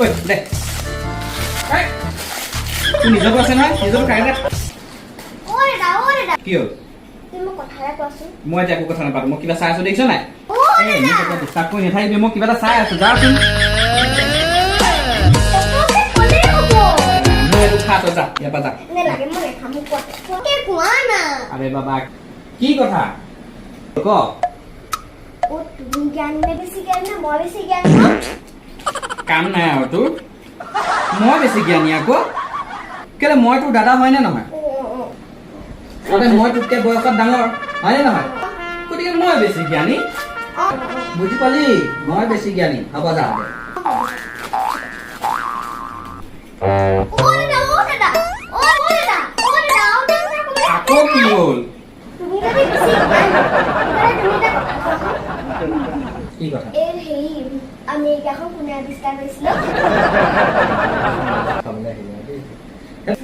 ওই দে। তুই নিজক আছে না নিজক খাই দে। ওরেডা ওরেডা। কিয় তুমি কথা কোৱাছো মই একো কথা নাপাতো মই কিবা চাই আছো দেখিছ নাই? ডিষ্টাৰ্ব কৰি নাথাকিবি মই কিবা এটা চাই আছো যাচোন আৰে বাবা কি কথা? ক। জ্ঞান বেশি জ্ঞান না মই বেশি জ্ঞান কাম নাই আৰু তোৰ। মই বেছি জ্ঞানী আকৌ। কেলে মই তোৰ দাদা হয়নে নহয়? মই তোতকে বয়সত ডাঙৰ হয়নে নহয়? গতিকে মই বেছি জ্ঞানী। বুজি পালি? মই বেছি জ্ঞানী। হ'ব যা। আকৌ কি হ'ল? কি কথা? এই হেৰি আমেৰিকাখন কোনে আৱিষ্কাৰ কৰিছিলে।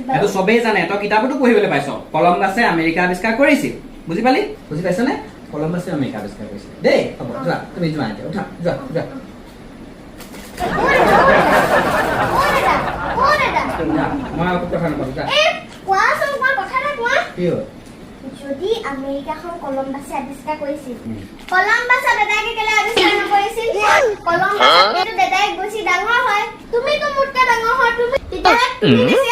সেইটো চবেই জানে তই কিতাপতো পঢ়িবলৈ পাইছ। কলম্বাছে আমেৰিকা আৱিষ্কাৰ কৰিছিল। বুজি পালি? বুজি পাইছনে? কলম্বাছে আমেৰিকা আৱিষ্কাৰ কৰিছিল। দেই হ'ব যোৱা তুমি যোৱা এতিয়া উঠা যোৱা যোৱা। যোৱা। মই কথা নাপাতো যা এই কোৱাচোন কোৱা কথা এটা কোৱা। কি আমেৰিকাখন কলম্বাছে আৱিষ্কাৰ কৰিছিল। উম। কলম্বাছৰ দাদাকে কেলে আৱিষ্কাৰ নকৰিছিল? কলম্বাছতকেতো দাদাই বেছি ডাঙৰ হয়। তুমিতো মোতকে ডাঙৰ হয় তুমি বেছি